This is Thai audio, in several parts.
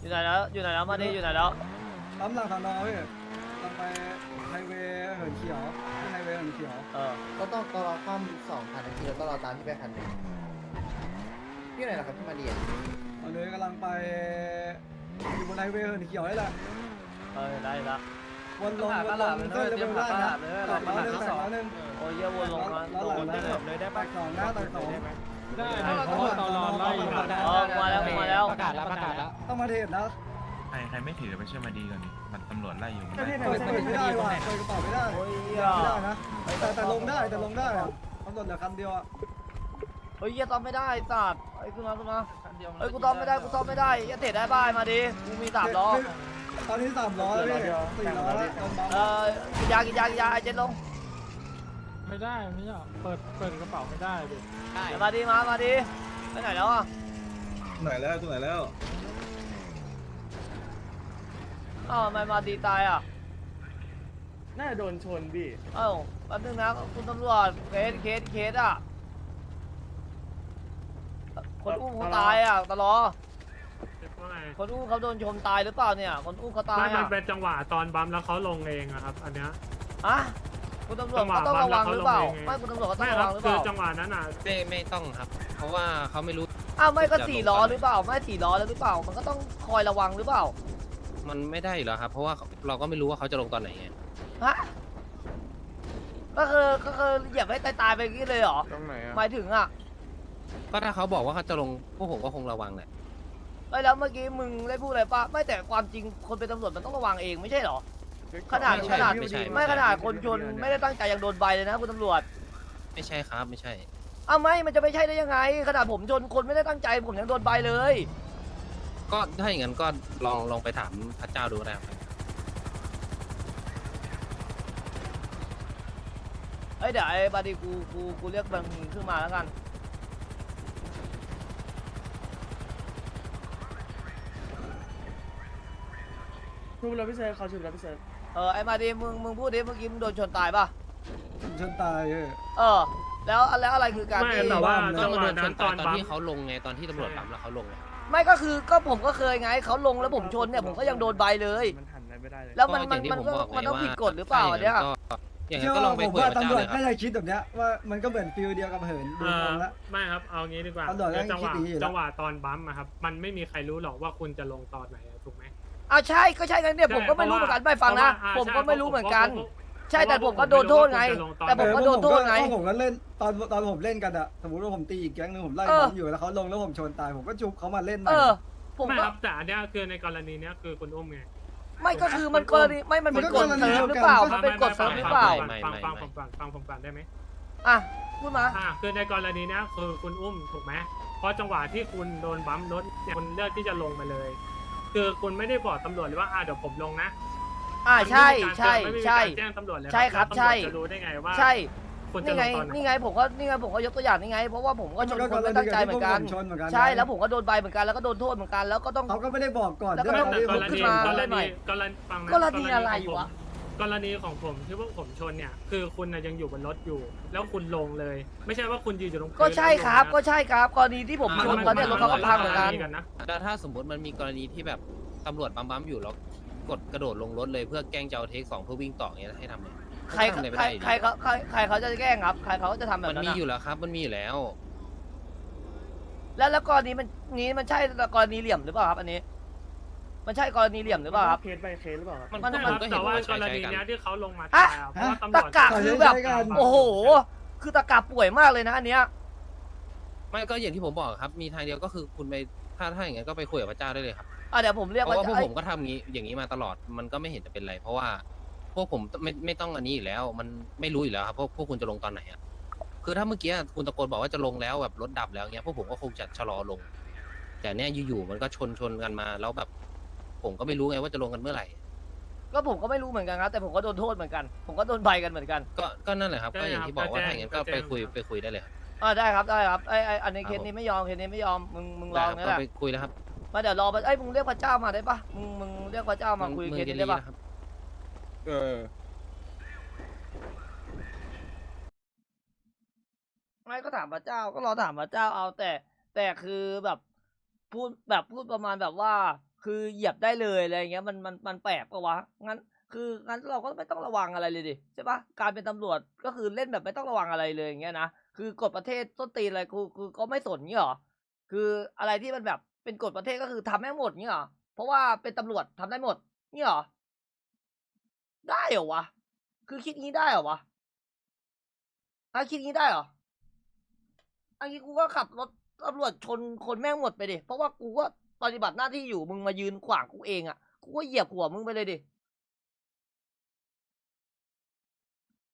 อยู่ไหนแล้วอยู่ไหนแล้วมาดิอยู่ไหนแล้วปั๊มหลังสอนอพี่ลงไปไฮเวย์เหินเขียวที่ไฮเวย์เหินเขียวเออก็ต้องก็รอข้ามสองคันนาทีแล้วก็รอตามที่ไปคันหนึ่งที่ไหนนะครับที่มาเรียนตอนนี้กำลังไปอยู่บนไฮเวย์เหินเขียวนี่แหละเออได้ละวนลงวนลงเส้นจะไปได้นะแตกล้อหนึ่งแตกล้อหนึ่งโอ้ยเยี่ยวนลงมาแล้วหลังลงได้ได้เลเลยยแตกสองหน้าแตกสอง ได้เพราะว่าตอนรอไล่อยู่เออมาแล้วมาแล้ว ประกาศแล้วประกาศแล้วต้องมาเทรดนะใครใครไม่ถือไปช่วยมาดีก่อนดิมันตำรวจไล่อยู่เปิดเปิดไม่ได้ว่ะเปิดกระเป๋าไม่ได้โอ้ยไม่เหี้ยได้นะแต่แต่ลงได้แต่ลงได้อะตำรวจเหลือคันเดียวอะเฮ้ยเหี้ยตอมไม่ได้สัตว์ไอ้ยขึ้นมาขึ้นมาเฮ้ยกูตอมไม่ได้กูตอมไม่ได้เหี้ยเตะได้บ้ายมาดิกูมีสามล้อตอนนี้สามล้อแล้วพี่สี่ล้อแล้วตอนบัมเออกินยากินยากินยาไอ้เจ็ดลง ไม่ได้ไม่ใช่เปิดเปิดกระเป๋าไม่ได้ดิเดี๋ยวมาดิมามาดิไปไหนแล้วอะไหนแล้วตรงไหนแล้วอ้าวทำไมมาดีตายอะน่าจะโดนชนพี่เอ้าแป๊บนึงนะคุณตำรวจเคสเคสเคสอะคนอุ้มเขาตายอะตลอดว่าไงคนอุ้มเขาโดนชมตายหรือเปล่าเนี่ย คนอุ้มเขาตายไม่มันอะเป็นจังหวะตอนบัมแล้วเขาลงเองอะครับ อันเนี้ยอะ คุณตำรวจเขาต้องระวังหรือเปล่า ไม่คุณตำรวจเขาต้อไม่งคระรัวับงหรือคืเปอล่าจังหวะนั้นอะ ไม่ไม่ต้องครับ เพราะว่าเขาไม่รู้ อ้าวไม่ก็สี่ล้อหรือเปล่า ไม่สี่ล้อแล้วหรือเปล่า มันก็ต้องคอยระวังหรือเปล่า มันไม่ได้อยู่แล้วครับ เพราะว่าเราก็ไม่รู้ว่าเขาจะลงตอนไหนไงฮะ ก็คือก็คือเหยียบให้ตายตายๆไปอย่างนี้เลยเหรอ ตรงไหนอะ หมายถึงอะก็ถ้าเขาบอกว่าเขาจะลงพวกผมก็คงระวังแหละเอ้ยแล้วเมื่อกี้มึงได้พูดอะไรปะไม่แต่ความจริงคนเป็นตำรวจมันต้องระวังเองไม่ใช่เหรอ ขนาดไม่ใช่ขนาดไม่ใช่ ไม่ขนาดคนชนไม่ได้ตั้งใจยังโดนใบเลยนะคุณตำรวจไม่ใช่ครับไม่ใช่อ้าวไม่มันจะไม่ใช่ได้ยังไง ขนาดผมชนคนไม่ได้ตั้งใจผมยังโดนใบเลย ก็ถ้าอย่างนั้นก็ลองลองไปถามพระเจ้าดูนะครับเอ้ยเดี๋ยวไอ้บาดีกูกูกูเรียกมันขึ้นมาแล้วกัน ชุบแล้วพี่เซอร์เขาชุบแล้วพี่เซอร์ เออไอ้บาดีมึงมึงพูดดิเมื่อกี้มึงโดนชนตายป่ะชนตายเออเออ แล้วแล้วอะไรคือการไม่ที่แต่ว่าว่าจัก็งหมาวะโดนชนั้นนตตออนนตอนบัมที่เขาลงไงตอนที่ตำรวจปั๊มแล้วเขาลงไงไม่ก็คือก็ผมก็เคยไงเขาลงแล้วผมชนเนี่ยผมก็ยังโดนใบเลย มันหันอะไรไม่ได้เลย แล้วมันก็มันอย่างที่มันผมก็บอกไงมันต้องว่าผิดกฎหรือเปล่าเนี่ยอย่างเชื่นั้อนก็ลว่าองไปผมคุยว่ากับพระตำรเจ้าวจเลยครับน่าจะคิดแบบเนี้ยว่ามันก็เหมือนฟิลเดียวกับเหินดูเอตรองละไม่ครับ เอางี้ดีกว่าตำรวจเดี๋ยวจังหวะคิดดีอยู่แล้ว จังหวะตอนบัมอะครับ มันไม่มีใครรู้หรอกว่าคุณจะลงตอนไหนอะถูกไหม อะใช่ก็ใช่กันเนี่ยผมก็ไม่รู้เหมือนกันไม่ฟังนะเพราว่าผมก็ไม่รู้เหมือนกันเพราะว่าใช่แต่ผมก็โดนโทษไง แต่ผมก็โดนโทษไงเออพวกผมก็เล่นตอนตอนผมเล่นกันอะสมมติว่าผมตีอีกแก๊งหนึงผมไล่เออ ผมอยู่แล้วเขาลงแล้วผมชนตายผมก็จุบเขามาเล่นใหม่เออ ผมไม่ก็ครับแต่อันเนี้ยคือในกรณีเนี้ยคือคุณอุ้มไง ไม่ก็คือมันกรณีไม่มันเป็นกฎเซิร์ฟหรือเปล่ามันเป็นกฎเซิร์ฟหรือเปล่าฟังฟังผมก่อนฟังผมก่อนได้ไหมอะพูดมา อ่าคือในกรณีเนี้ยคือคุณอุ้มถูกไหมเพราะจังหวะที่คุณโดนบัมรถเนี่ยคุณเลือกที่จะลงมาเลย คือคุณไม่ได้บอกตำรวจเลยว่าอ่าเดี๋ยวผมลงนะอ่าใช่ใช่ไม่มีใช่ การแจ้งตำรวจเลยใช่ครับแล้วใช่ ตำรวจจะรู้ได้ไงว่าใช่ คุณจะนี่ลไงงตอนไหน นี่ไงผมก็นี่ไงผมก็ยกตัวอย่างนี่ไง เพราะว่าผมก็ชนคนไม่ตั้งใจเหมือนกันพวผมชนเหมือนกันใช่แล้วผมก็โดนใบเหมือนกันแล้วก็โดนโทษเหมือนกันแล้วก็ต้อง เขาก็ไม่ได้บอกก่อนแล้วก็ด้วยไม่แต่เขากที่รผมณีขึ้นมากรณีกรณีฟังนะกรณีอะไรของผมวะ กรณีของผมที่ว่าผมชนเนี่ย คือคุณน่ะยังอยู่บนรถอยู่ แล้วคุณลงเลย ไม่ใช่ว่าคุณยืนอยู่ตรงพื้นก็ใช่ครับแล้วลงนะก็ใช่ครับ กรณีที่ผมชนตอนเนี้ยรถเขาก็พังเหมือนกัน นะ แล้วถ้าสมมติมันมีกรณีที่แบบตำรวจปั๊มปั๊มๆอยู่แล้วกดกระโดดลงรถเลยเพื่อแกล้งจะเอาเทคสองเพื่อวิ่งต่ออย่างเงี้ยให้ทำไงใครทำอะไรไม่ใครได้อยู่ใครดีเขาใครใครเขาจะแกล้งครับ ใครเขาจะทำแบบมันนั้นมีอะอยู่แล้วครับ มันมีอยู่แล้ว แล้วแล้วกรณีมันนี้มันใช่กรณีเหลี่ยมหรือเปล่าครับอันนี้ มันใช่กรณีเหลี่ยมหรือเปล่าครับ เคสไปเคสหรือเปล่าครับ มันมันมันก็เห็แต่นว่าว่ากใช้รใช้ณีกันเนี้ยที่เขาลงมาฮะตายอะเพราะว่าตำรตะวจกะคือแบบใช้กันโอ้โห คือตะกะป่วยมากเลยนะอันเนี้ย ไม่ก็อย่างที่ผมบอกครับ มีทางเดียวก็คือคุณไปถ้าถ้าอย่างนั้นก็ไปคุยกับพระเจ้าได้เลยครับ อะเดี๋ยวผมเรียกเพราะว่าว่าพวกเอ้ยผมก็ทำงี้อย่างนี้มาตลอดมันก็ไม่เห็นจะเป็นไร เพราะว่าพวกผมไม่ไม่ต้องอันนี้อยู่แล้ว มันไม่รู้อยู่แล้วครับพวกพวกคุณจะลงตอนไหนอะคือถ้าเมื่อกี้คุณตะโกนบอกว่าจะลงแล้วแบบรถดับแล้วเงี้ยพวกผมก็คงจะชะลอลง แต่เนี้ยอยู่ๆมันก็ชนชนกันมาแล้วแบบ ผมก็ไม่รู้ไงว่าจะลงกันเมื่อไหร่ ก็ผมก็ไม่รู้เหมือนกันครับ แต่ผมก็โดนโทษเหมือนกัน ผมก็โดนใบกันเหมือนกันก็ก็นั่นแหละครับก็อย่างที่บอกว่าถ้าอย่างนั้นก็ไปคุยไปคุยได้เลยครับอ่าได้ครับได้ครับไอ้ไอ้อันนี้ครับเคสนี้ไม่ยอมเคสนี้ไม่ยอมมึงมึงรได้อครับงั้นก็แหละไปคุยแล้วครับมาเดี๋ยวรอไปไอ้ยมึงเรียกพระเจ้ามาได้ปะมึงมึงเรียกพระเจ้ามาคุยมึงเคสจะนี้รีได้ปะนะครับ เออ ไม่ก็ถามพระเจ้าก็รอถามพระเจ้าเอาแต่ แต่คือแบบพูดแบบพูดประมาณแบบว่า คือเหยียบได้เลยอะไรเงี้ยมันมันมันแปลกปะวะงั้น คืองั้นเราก็ไม่ต้องระวังอะไรเลยดิใช่ปะการเป็นตำรวจก็คือเล่นแบบไม่ต้องระวังอะไรเลยอย่างเงี้ยนะคือกฎประเทศต้นตีนอะไรกูคือก็ไม่สนเงี้ยหรอคืออะไรที่มันแบบเป็นกฎประเทศก็คือทำให้หมดเงี้ยหรอเพราะว่าเป็นตำรวจทำได้หมดเงี้ยหรอได้เหรอวะคือคิดงี้ได้เหรอวะอะคิดงี้ได้เหรออันนี้กูก็ขับรถตำรวจชนคนแม่งหมดไปดิเพราะว่ากูก็ ปฏิบัติหน้าที่อยู่มึงมายืนขวางกูเองอะกูก็เหยียบหัวมึงไปเลยดิ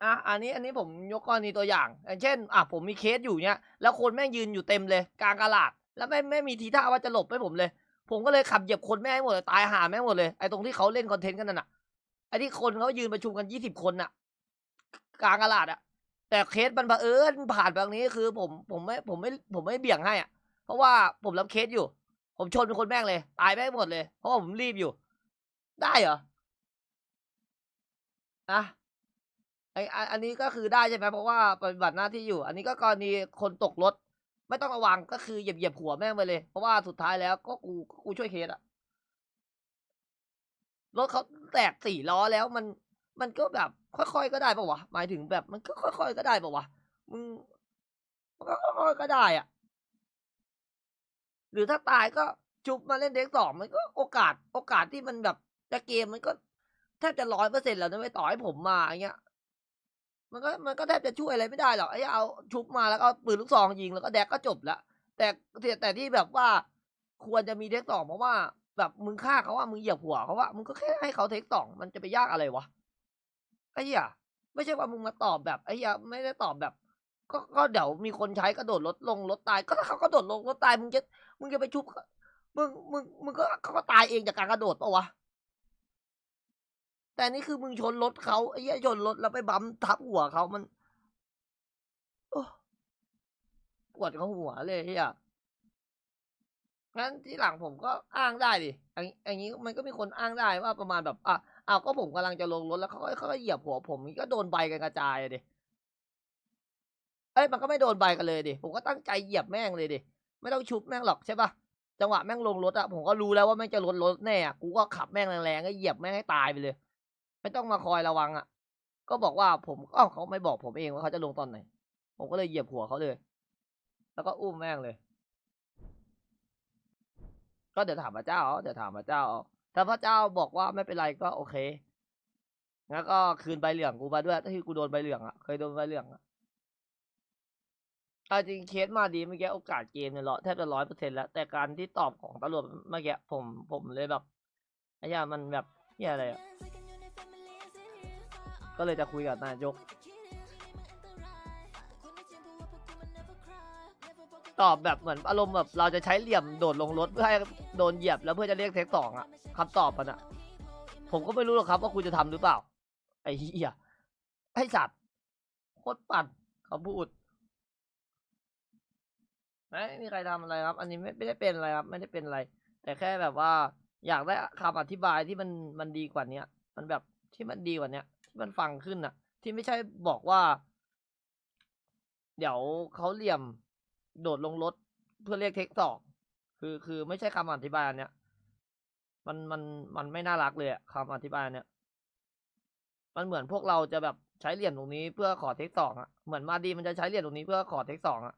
อะอันนี้อันนี้ผมยกกรณีตัวอย่างอย่างเช่น อะผมมีเคสอยู่เนี้ยแล้วคนแม่งยืนอยู่เต็มเลยกลางกลาด แล้วไม่ไม่มีทีท่าว่าจะหลบให้ผมเลย ผมก็เลยขับเหยียบคนแม่งให้หมดเลยตายหาแม่งหมดเลยไอ้ตรงที่เขาเล่นคอนเทนต์กันนั่นน่ะไอ้ที่คนเขายืนประชุมกันยี่สิบคนน่ะ กลางกลาดอะแต่เคสมันเอิญผ่านแบบนี้คือผมผมไม่ผมไม่ผมไม่เบี่ยงให้อะ เพราะว่าผมรับเคสอยู่ ผมชนเป็นคนแม่งเลย ตายแม่งหมดเลย เพราะว่าผมรีบอยู่ ได้เหรออะไออันนี้ก็คือได้ใช่ไหมเพราะว่าปฏิบัติหน้าที่อยู่ อันนี้ก็กรณีคนตกรถ ไม่ต้องระวังก็คือเหยียบเหยียบหัวแม่งไปเลย เพราะว่าสุดท้ายแล้วก็กูก็กูช่วยเคสอะรถเขาแตกสี่ล้อแล้วมันมันก็แบบ ค่อยๆก็ได้ปะวะหมายถึงแบบมันก็ค่อย ๆ ก็ได้ปะวะมึงมันก็ค่อยๆก็ได้อะ หรือถ้าตายก็จุบมาเล่นเด็กสองมันก็โอกาส โอกาสที่มันแบบจะเกมมันก็แทบจะร้อยเปอร์เซ็นต์แล้วนะไม่ต่อให้ผมมาอย่างเงี้ย มันก็มันก็แทบจะช่วยอะไรไม่ได้หรอกไอ้เอาชุบมาแล้วก็เอาปืนลูกซองยิงแล้วก็แดกก็จบละแต่แต่แต่ที่แบบว่าควรจะมีเทคสองเพราะว่า แบบมึงฆ่าเขาว่ามึงเหยียบหัวเขาว่ามึงก็แค่ให้เขาเทคสองมันจะไปยากอะไรวะไอ้เหี้ยไม่ใช่ว่ามึงมาตอบแบบไอ้เหี้ยไม่ได้ตอบแบบ ก็ก็เดี๋ยวมีคนใช้กระโดดรถลงรถตาย ก็ถ้าเขากระโดดลงรถตายมึงจะ มึงจะไปชุบมึงมึงมึงก็เขาก็ตายเองจากการกระโดดปะวะแต่นี่คือมึงชนรถเขาไอ้เหี้ยชนรถแล้วไปบัมทับหัวเขามันปวดเขาหัวเลยเฮียงั้นที่หลังผมก็อ้างได้ดิอันอันนี้มันก็มีคนอ้างได้ว่าประมาณแบบอะอ้าวก็ผมกำลังจะลงรถแล้วเขาก็เขาเหยียบหัวผมก็โดนใบกันกระจายอะดิเอ้ยมันก็ไม่โดนใบกันเลยดิผมก็ตั้งใจเหยียบแม่งเลยดิ ไม่ต้องชุบแม่งหรอกใช่ปะจังหวะแม่งลงรถอะผมก็รู้แล้วว่าแม่งจะลดรถแน่อะกูก็ขับแม่งแรงๆก็เหยียบแม่งให้ตายไปเลย ไม่ต้องมาคอยระวังอะก็บอกว่าผมอ้าวเขาไม่บอกผมเองว่าเขาจะลงตอนไหน ผมก็เลยเหยียบหัวเขาเลย แล้วก็อุ้มแม่งเลย ก็เดี๋ยวถามพระเจ้าเดี๋ยวถามพระเจ้า ถ้าพระเจ้าบอกว่าไม่เป็นไรก็โอเค งั้นก็คืนใบเหลืองกูมาด้วยที่กูโดนใบเหลืองอะเคยโดนใบเหลืองอะ เอาจริงเคสมาดีเมื่อกี้โอกาสเกมเนี่ยร้อแทบจะร้อยเปอร์เซ็นต์แล้ว แต่การที่ตอบของตำรวจเมื่อกี้ผมผมเลยแบบไอ้เหี้ยมันแบบเหี้ยอะไรอะก็เลยจะคุยกับนายก ตอบแบบเหมือนอารมณ์แบบเราจะใช้เหลี่ยมโดดลงรถเพื่อให้โดนเหยียบแล้วเพื่อจะเรียกเทคสองอะคำตอบมันอะผมก็ไม่รู้หรอกครับว่าคุณจะทำหรือเปล่า ไอ้เหี้ยไอ้สัตว์โคตรปั่นเขาพูด ไม่มีใครทำอะไรครับ อันนี้ไม่ไม่ได้เป็นอะไรครับ ไม่ได้เป็นอะไร แต่แค่แบบว่า อยากได้คำอธิบายที่มันมันดีกว่าเนี้ย มันแบบที่มันดีกว่าเนี้ยที่มันฟังขึ้นอะที่ไม่ใช่บอกว่า เดี๋ยวเขาเหลี่ยมโดดลงรถเพื่อเรียกเทคสองคือคือไม่ใช่คำอธิบายอันเนี้ย มันมันมันไม่น่ารักเลยอะคำอธิบายเนี้ยมันเหมือนพวกเราจะแบบใช้เหลี่ยมตรงนี้เพื่อขอเทคสองอะเหมือนมาดีมันจะใช้เหลี่ยมตรงนี้เพื่อขอเทคสองอะ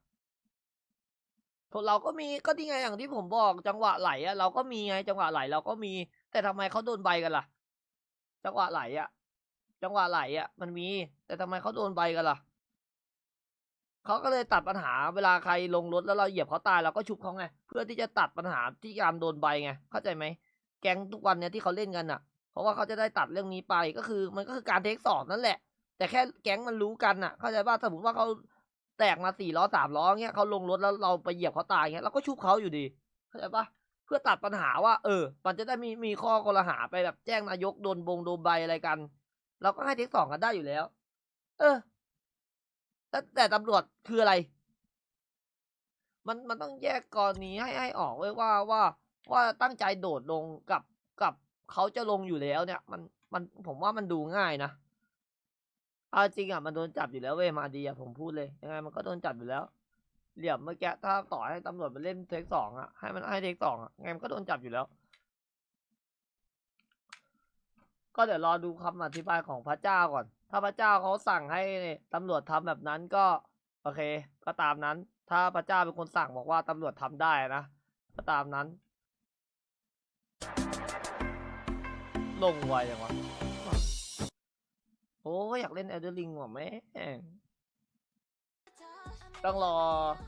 พวกเราก็มีก็ที่ไงอย่างที่ผมบอกจังหวะไหลอะเราก็มีไงจังหวะไหลเราก็มี แต่ทำไมเขาโดนใบกันล่ะ จังหวะไหลอะจังหวะไหลอะมันมี แต่ทำไมเขาโดนใบกันล่ะเขาก็เลยตัดปัญหาเวลาใครลงรถแล้วเราเหยียบเขาตายเราก็ชุบเขาไงเพื่อที่จะตัดปัญหาที่การโดนใบไงเข้าใจไหมแก๊งทุกวันเนี้ยที่เขาเล่นกันอะเพราะว่าเขาจะได้ตัดเรื่องนี้ไปก็คือ มันก็คือการเทคสอบนั่นแหละ แต่แค่แก๊งมันรู้กันอะเข้าใจป่ะสมมติว่าเขา แตกมาสี่ล้อสามล้อเงี้ยเขาลงรถแล้วเราไปเหยียบเขาตายเงี้ยเราก็ชุบเขาอยู่ดีเข้าใจปะเพื่อตัดปัญหาว่า เออ มันจะได้มีมีข้อกลหาไปแบบแจ้งนายกโดนบงโดนใบอะไรกัน เราก็ให้เทคสองกันได้อยู่แล้ว เออ แต่แต่ตำรวจคืออะไร มันมันต้องแยกกรณีให้ให้ออกไว้ว่าว่าว่าตั้งใจโดดลงกับกับเขาจะลงอยู่แล้วเนี่ย มันมันผมว่ามันดูง่ายนะ เอาจริงอะมันโดนจับอยู่แล้วเว้ยมาดีอะผมพูดเลยยังไงมันก็โดนจับอยู่แล้ว เหลี่ยมเมื่อกี้ถ้าต่อให้ตำรวจมาเล่นเทคสองอะให้มันให้เทคสองอะไงมันก็โดนจับอยู่แล้ว ก็เดี๋ยวรอดูคำอธิบายของพระเจ้าก่อน ถ้าพระเจ้าเขาสั่งให้ตำรวจทำแบบนั้นก็ โอเค ก็ตามนั้น ถ้าพระเจ้าเป็นคนสั่งบอกว่าตำรวจทำได้นะก็ตามนั้น ลงไวอย่างวะ โอ้ยอยากเล่นเอลเดอร์ลิงว่ะแม่งต้องรอ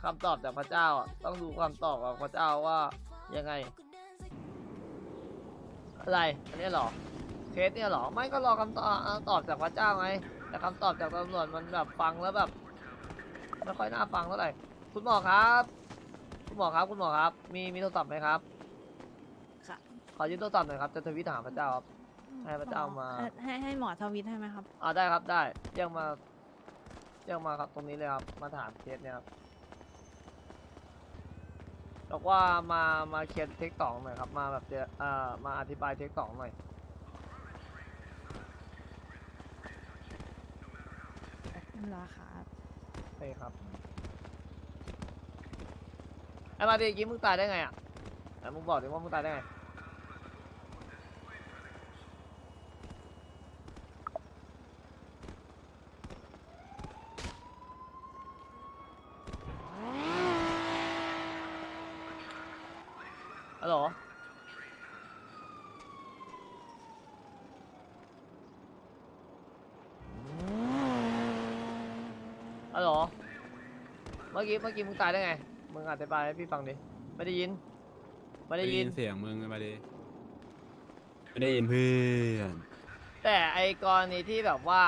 คำตอบจากพระเจ้าอะต้องดูคำตอบของพระเจ้าว่ายังไง อะไรอันนี้เหรอเคสเนี่ยเหรอไม่ก็รอคำตอบอ่าตอบจากพระเจ้าไงแต่คำตอบจากตำรวจมันแบบฟังแล้วแบบไม่ค่อยน่าฟังเท่าไหร่คุณหมอครับ คุณหมอครับคุณหมอครับ มีมีโทรศัพท์ไหมครับค่ะขอยืมโทรศัพท์หน่อยครับจะทวิตหาพระเจ้าครับ ให้พระเจ้ามาเอ่อให้ให้หมอทวิตให้ไหมครับ อ่าได้ครับได้เรียกมาเรียกมาครับตรงนี้เลยครับ มาถามเคสเนี่ยครับบอกว่ามามาเคลียร์เทคสองหน่อยครับ มาแบบเจออ่ามาอธิบายเทคสองหน่อยราคาใช่ครับไอ้มาดิกี้มึงตายได้ไงอะไหนมึงบอกดิว่ามึงตายได้ไง ฮัลโหลฮัลโหลเมื่อกี้เมื่อกี้มึงตายได้ไง มึงอธิบายให้พี่ฟังดิ ไม่ได้ยิน ไม่ได้ยิน เสียงมึงมาดิไม่ได้ยินเพื่อนแต่ไอกรณีที่แบบว่า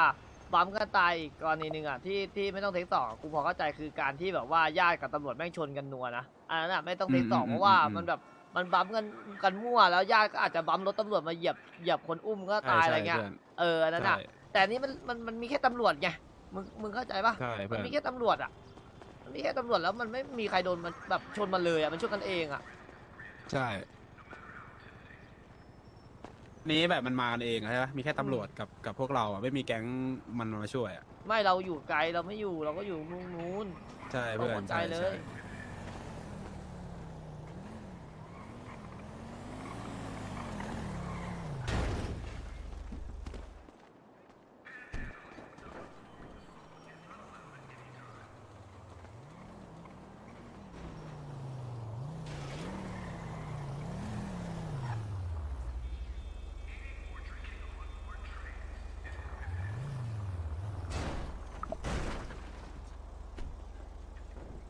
บัมกันตายอีกกรณีหนึ่งอะที่ที่ไม่ต้องเทคสองกูพอเข้าใจคือการที่แบบว่าญาติกับตำรวจแม่งชนกันนัวนะอันนั้นอะไม่ต้องเทคสองเพราะว่ามันแบบ มันบัมกันกันมั่วแล้วญาติก็อาจจะบัมรถตำรวจมาเหยียบเหยียบคนอุ้มก็ตายอะไรเงี้ยเอออันนั้นอะแต่อันนี้มันมันมันมีแค่ตำรวจไงมึงมึงเข้าใจปะใช่มัเพื่อนมีแค่ตำรวจอะมันมีแค่ตำรวจแล้วมันไม่มีใครโดนมันแบบชนมันเลยอะมันชนกันเองอะใช่นี้แบบมันมากันเองใช่ปะมีแค่ตำรวจกับกับพวกเราอะไม่มีแก๊งมันมาช่วยอะไม่เราอยู่ไกลเราไม่อยู่เราก็อยู่มุมนู้นใช่ต้องเพื่อนเข้าใจใช่เลใช่ย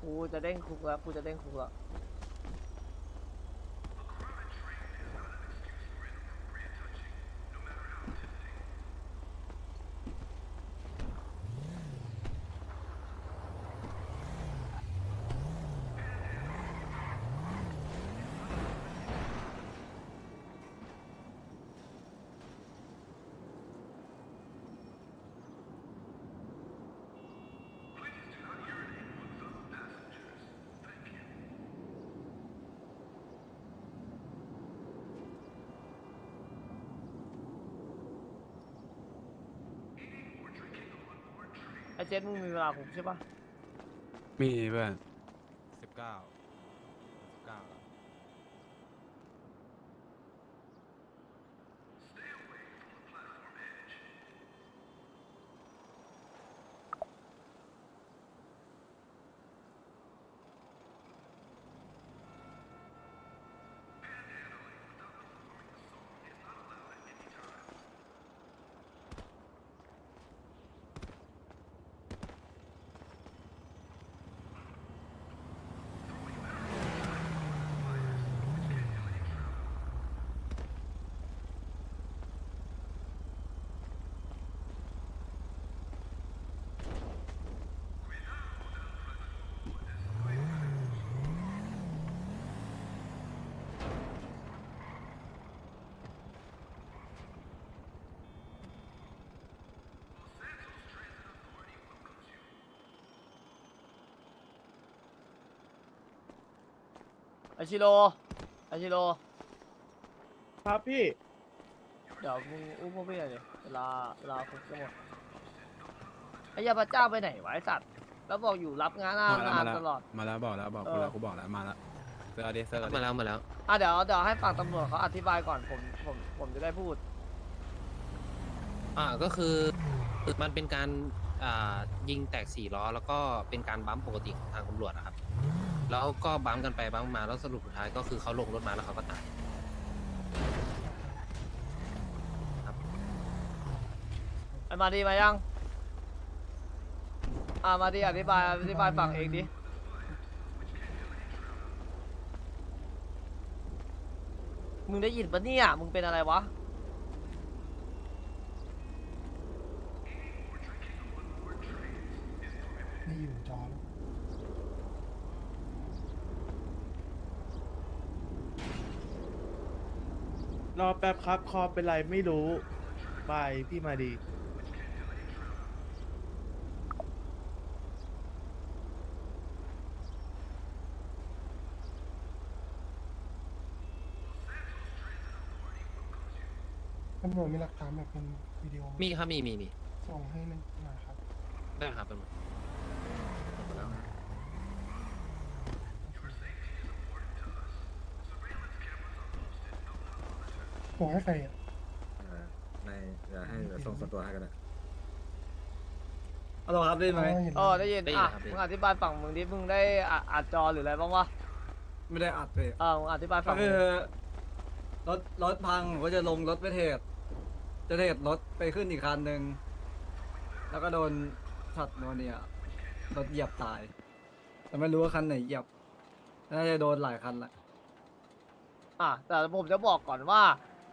กูจะเด้งคุกแล้วกูจะเด้งคุกแล้ว ไอเจนมึงมีเวลาคุกใช่ปะมีเพื่อนสิบเก้า ไอชิโรไอชิโรครับพี่ เดี๋ยวมึงอุ้มพวกพี่หน่อยดิเวลาเวลาคุกจะหมดไอ้ยาพระเจ้าไปไหนวะไอสัตว์แล้วบอกอยู่รับงานหน้ามาแล้วงานมาแล้วตลอดมาแล้วบอกแล้วบอกเอกูอแล้วกูบอกแล้วมาแล้วเซอร์เดเซอร์มาแล้วมาแล้วอะเดี๋ยวเดี๋ยวให้ฝั่งตำรวจเขาอธิบายก่อนผมผมผมจะได้พูด อ่าก็คือมันเป็นการอ่ายิงแตกสี่ล้อแล้วก็เป็นการบัมป์ปกติของทางตำรวจนะครับ แล้วก็บัมป์กันไปบัมป์มาแล้วสรุปสุดท้ายก็คือเขาลงรถมาแล้วเขาก็ตายไอ้มาดีมายัง อ่ามาดีอธิบายอธิบายฝั่งเองดิ มึงได้ยินปะเนี่ย มึงเป็นอะไรวะ ไม่อยู่จอ รอแป๊บครับ คอเป็นไรไม่รู้ บายพี่มาดี ตำรวจมีหลักฐานแบบเป็นวิดีโอมีครับมีมีมีส่งให้หน่อยครับ ได้ครับเป็นหม ส่งให้ใครอะในเดี๋ยวให้เดี๋ยวส่งส่วนตัวให้กันนะฮัลโหลครับได้ไหมอ๋อเห็นเออได้ยินอะมึงอธิบายฝั่งมึงดิมึงได้อะอัดจอหรืออะไรบ้างวะไม่ได้อัดเลยเออมึงอธิบายก็ฝั่งมึคืงอรถรถพังผมก็จะลงรถไปเทรดจะเทรดรถไปขึ้นอีกคันหนึ่งแล้วก็โดนช็อตโนเนียรถเหยียบตาย แต่ไม่รู้ว่าคันไหนเหยียบน่าจะโดนหลายคันแหละ อะแต่ผมจะบอกก่อนว่า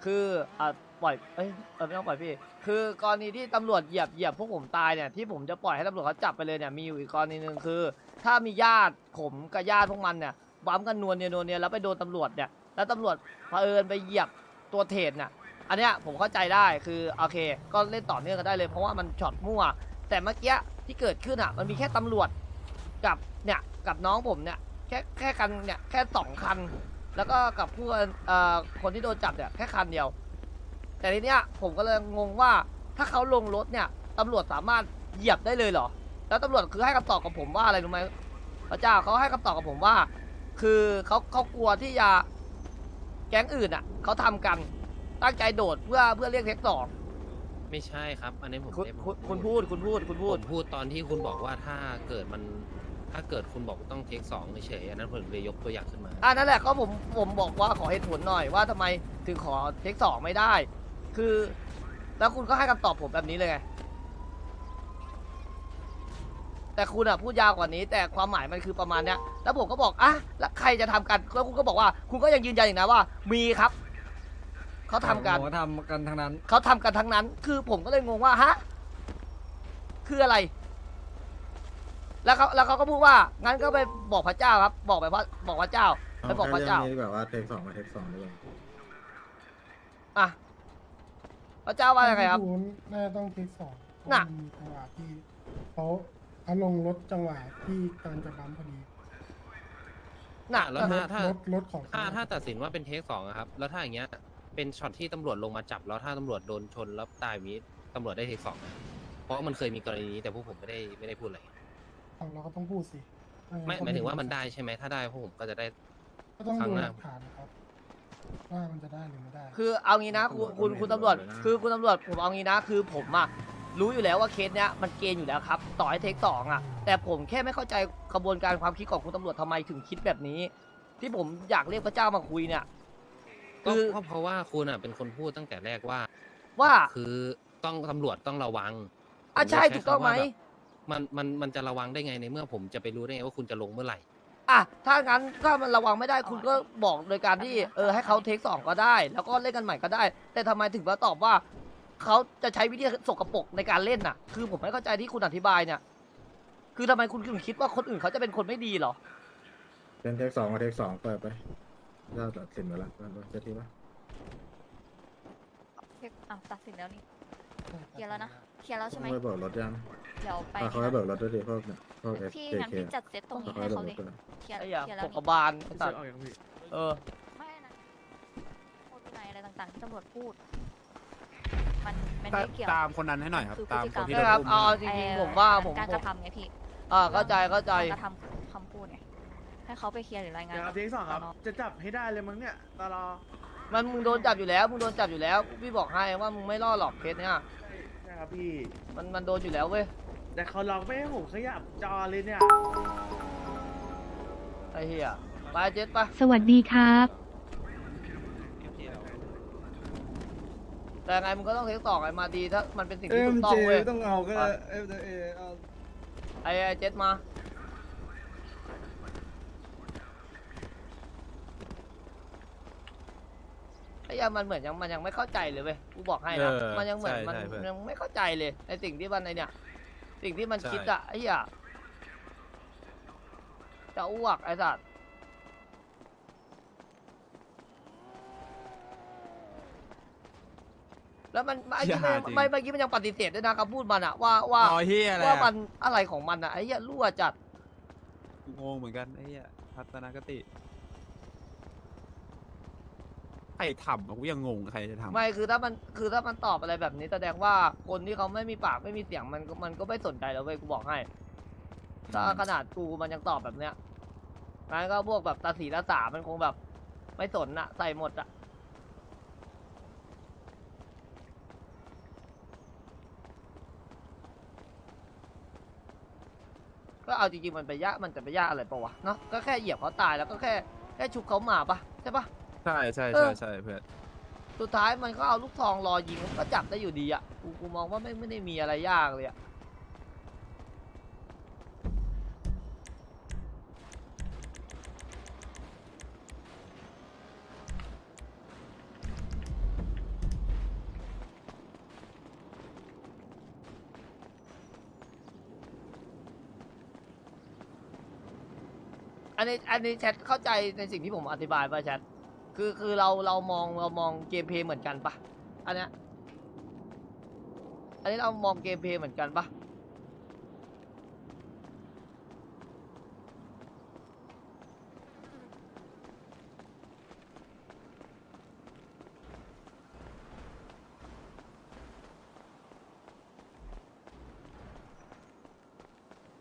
คืออะปล่อยเอ้ยเออไม่ต้องปล่อยพี่ คือกรณีที่ตำรวจเหยียบเหยียบพวกผมตายเนี่ยที่ผมจะปล่อยให้ตำรวจเขาจับไปเลยเนี่ยมีอยู่อีกกรณีหนึ่งคือ ถ้ามีญาติผมกับญาติพวกมันเนี่ยบัมกันนวลเนี่ยนวลเนี่ยแล้วไปโดนตำรวจเนี่ยแล้วตำรวจเผอิญไปเหยียบตัวเทรดเนี่ยอันเนี้ยผมเข้าใจได้คือโอเค ก็เล่นต่อเนื่องกันได้เลยเพราะว่ามันช็อตมั่ว แต่เมื่อกี้ที่เกิดขึ้นอะมันมีแค่ตำรวจกับเนี่ยกับน้องผมเนี่ยแค่แค่คันเนี่ยแค่สองคัน แล้วก็กับผู้เอ่อคนที่โดนจับเนี่ยแค่คันเดียว แต่ทีเนี้ยผมก็เลยงงว่าถ้าเขาลงรถเนี่ยตำรวจสามารถเหยียบได้เลยเหรอ แล้วตำรวจคือให้คำตอบกับผมว่าอะไรรู้ไหมพระเจ้าเขาให้คำตอบกับผมว่า คือเขาเขากลัวที่จะแก๊งอื่นอะเขาทำกันตั้งใจโดดเพื่อเพื่อเรียกเทคสองไม่ใช่ครับ อันนี้ผมคุณไม่ได้คุณคุณพูดคุณพูดคุณผพูดมพูดตอนที่คุณบอกว่าถ้าเกิดมัน ถ้าเกิดคุณบอกต้องเทคสองเฉยๆอันนั้นผมเลยยกตัวอย่างขึ้นมา อ่านั่นแหละก็ผมผมบอกว่าขอเหตุผลหน่อยว่าทำไมถึงขอเทคสองไม่ได้ คือ แล้วคุณก็ให้คำตอบผมแบบนี้เลยไงแต่คุณอะพูดยาวกว่านี้ แต่ความหมายมันคือประมาณเนี้ยแล้วผมก็บอกอะแล้วใครจะทำกันแล้วคุณก็บอกว่า คุณก็ยังยืนยันอีกนะว่า มีครับเขาทำกัน ผมทำกันทั้งนั้น เขาทำกันทั้งนั้น คือผมก็เลยงงว่าฮะ คืออะไร แล้วเขาแล้วเขาก็พูดว่างั้นก็ไปบอกพระเจ้าครับ บอกไปพระบอกพระเจ้าไปบอกพระเจ้านี้แบบว่าเทคสองมาเทคสองด้วยอะพระเจ้าว่ายังไงครับที่ดูน่าจะต้องเทคสองน่ะ เพรามีจังหวะที่เขาเขาลงรถจังหวะที่กำลังจะบัมป์พอดีน่ะแล้วถ้าถ้ารถรถของเขถ้าถ้าตัดสินว่าเป็นเทคสองอะครับ แล้วถ้าอย่างเงี้ยเป็นช็อตที่ตำรวจลงมาจับ แล้วถ้าตำรวจโดนชนแล้วตายวิตำรวจได้เทคสองนะเพราะมันเคยมีกรณีนี้แต่พวกผมไม่ได้ไม่ได้พูดอะไร เราก็ต้องพูดสิเออไม่หมายถึงว่ามันได้ใช่ไหมถ้าได้พวกผมก็จะได้ ก็ต้องครั้ดูงหหน้าลักฐานนะครับ ว่ามันจะได้หรือไม่ได้ คือเอางี้นะคุณคุณคุณตำรวจ คือคุณตำรวจผมเอางี้นะ คือผมอะรู้อยู่แล้วว่าเคสเนี้ยมันเกณฑ์อยู่แล้วครับ ต่อให้เทคสองอะแต่ผมแค่ไม่เข้าใจกระบวนการความคิดของคุณตำรวจทำไมถึงคิดแบบนี้ ที่ผมอยากเรียกพระเจ้ามาคุยเนี่ย ก็คือก็เพราะว่าคุณอะเป็นคนพูดตั้งแต่แรกว่า ว่าคือต้องตำรวจต้องระวังอะผมเลยใช่ถูกต้องไหมคำว่าแบบ มันมันมันจะระวังได้ไงในเมื่อผมจะไปรู้ได้ไงว่าคุณจะลงเมื่อไหร่ อะถ้างั้นถ้ามันระวังไม่ได้คุณก็บอกโดยการที่เออให้เขาเทคสองก็ได้ แล้วก็เล่นกันใหม่ก็ได้ แต่ทำไมถึงมาตอบว่าเขาจะใช้วิธีสกปรกในการเล่นน่ะ คือผมไม่เข้าใจที่คุณอธิบายเนี่ย คือทำไมคุณถึงคิดว่าคนอื่นเขาจะเป็นคนไม่ดีเหรอ เป็นเทคสองมาเทคสองเปิดไปเจ้าตัดสินไปแล้วจะทีปะอะตัดสินแล้วนี่ เคลียร์แล้วนะเคลียร์แล้วใช่ไหมไปเบิกรถยังเดี๋ยวไปพาเขาไปเบิกรถด้วยดิพวกเนี่ยพวกเอสพี่เจงั้นเคพี่จัดเซตตรงนี้ให้เขาเลยเคลียร์ไอ้อย่างเคลียร์ปแล้วกนี่ บาลไอ้สัตว์เออ ไม่นะโคตรวินัยอะไรต่างๆที่ตำรวจพูด มันมันตาไม่เกี่ยว ตามคนนั้นให้หน่อยครับ คือตามพฤติกรรมคนที่ใช่โดนครับอุ้มเอาให้หน่อยจริงๆผมว่าผม การผกมระทำไงพี่อ่าเข้าใจเข้าใจกระทำคำพูดไงให้เขาไปเคลียร์หรือรายงาน เดี๋ยวครับเทคสองครับสนจะจับให้ได้เลยมั้งเนี่ยตลอ มันมึงโดนจับอยู่แล้วมึงโดนจับอยู่แล้วพี่บอกให้ว่ามึงไม่รอดหรอกเคสเนี้ยใช่ครับพี่มันมันโดนอยู่แล้วเว้ยแต่เขาล็อกไม่ให้ผมขยับจอเลยเนี่ยไอ้เหี้ยไปเจ็ดไปสวัสดีครับ แต่ไงมึงก็ต้องเทคต่อไงมาดีถ้ามันเป็นสิ่งเอ็ที่ถูมกต้อเจงเว้ย ต้องเอาก็ได้เอ็มเอเอา ไอ้ไอ้เจ็ดมา อ้เหี้ยังมันเหมือนยังมันยังไม่เข้าใจเลยเว้ยกูบอกให้นะเออมันยังเหมือนใช่มันใช่เพื่อนยังไม่เข้าใจเลยในสิ่งที่มันในเนี่ย สิ่งที่มันใช่ คิดอะไอ้เหี้ยจะอ้วกไอ้สัตว์แล้วมันไอ้ที่มันไม่เมื่อกี้มันยังปฏิเสธด้วยนะคำพูดมันอะว่าว่า อ๋อเฮียอะไรว่าอะมันอะไรของมันอะไอ้เหี้ยรั่วจัดงงเหมือนกันไอ้เหี้ยทัศนคติใค รทำอะกูยังงงใครจะทำไม่คือถ้ามันคือถ้ามันตอบอะไรแบบนี้แสดงว่าคนที่เขาไม่มีปากไม่มีเสียงมันก็มันก็ไม่สนใจแล้วเว้ยกูบอกให้ถ้าขนาดกูมันยังตอบแบบเนี้ยงั้นก็พวกแบบตาสีตาสามันคงแบบ ไม่สนอะใส่หมดอะก็เอาจริงๆมันไปยากมันจะไปยากอะไรปะวะเนาะก็แค่เหยียบเขาตายแล้วก็แค่แค่ชุบเขาหมาปะใช่ปะ ใช่ใช่เอใช่อใช่เพื่อนสุดท้ายมันก็เอาลูกทองรอยิงมันก็จับได้อยู่ดีอะกูกูมองว่าไม่ไม่ได้มีอะไรยากเลยอะอันนี้อันนี้แชทเข้าใจในสิ่งที่ผมอธิบายป่ะแชท คือคือเราเรามองเรามองเกมเพย์เหมือนกันปะอันเนี้ยอันนี้เรามองเกมเพย์เหมือนกันปะ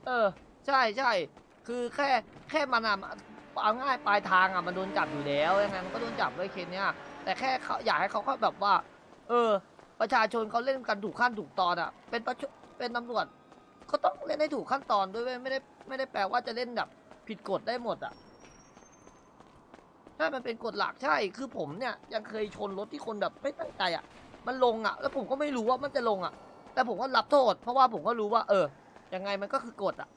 เออ ใช่ใช่คือแค่แค่มันอะ เอาง่ายปลายทางอะมันโดนจับอยู่แล้วยังไงมันก็โดนจับด้วยเคสเนี้ยแต่แค่เขาอยากให้เขาเขาแบบว่า เออ ประชาชนเขาเล่นกันถูกขั้นถูกตอนอะ เป็นประชเป็นตำรวจเขาต้องเล่นให้ถูกขั้นตอนด้วยเว้ยไม่ได้ไม่ได้แปลว่าจะเล่นแบบ ผิดกฎได้หมดอะใช่มันเป็นกฎหลักใช่คือผมเนี่ยยังเคยชนรถที่คนแบบไม่ตั้งใจอะ มันลงอะ แล้วผมก็ไม่รู้ว่ามันจะลงอะ แต่ผมก็รับโทษ เพราะว่าผมก็รู้ว่า เออยังไงมันก็คือกฎอะ